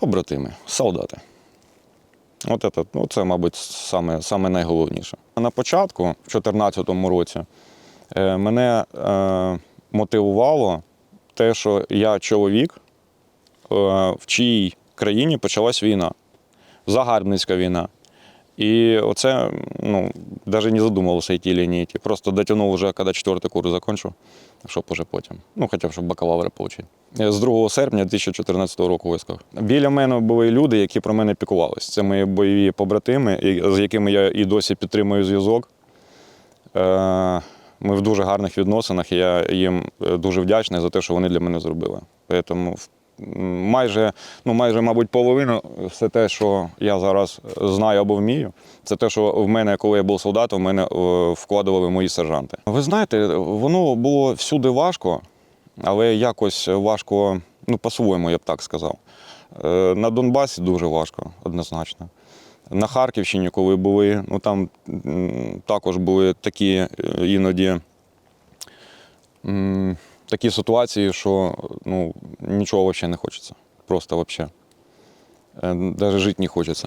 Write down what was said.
Побратими, солдати. От це, ну, це, мабуть, саме, саме найголовніше. На початку, в 2014 році, е, мене е, мотивувало те, що я чоловік, е, в чиїй країні почалась війна, загарбницька війна. І оце, ну, навіть не задумувався йти йти. Просто дотягнув вже, коли четвертий курс закінчив, щоб уже потім. Ну, б, щоб бакалавра отримати. З 2 серпня 2014 року в. Біля мене були люди, які про мене піклувалися. Це мої бойові побратими, з якими я і досі підтримую зв'язок. Е, Ми в дуже гарних відносинах, і я їм е, дуже вдячний за те, що вони для мене зробили. Тому майже, ну, майже, мабуть, половина все те, що я зараз знаю або вмію, це те, що в мене, коли я був солдатом, в мене е, вкладували мої сержанти. Ви знаєте, воно було всюди важко, але якось важко, ну, по-своєму, я б так сказав. Е, На Донбасі дуже важко, однозначно. На Харківщині, коли були, ну там також були такі е, іноді такі ситуації, що ну, нічого взагалі не хочеться. Просто взагалі. Навіть жити не хочеться.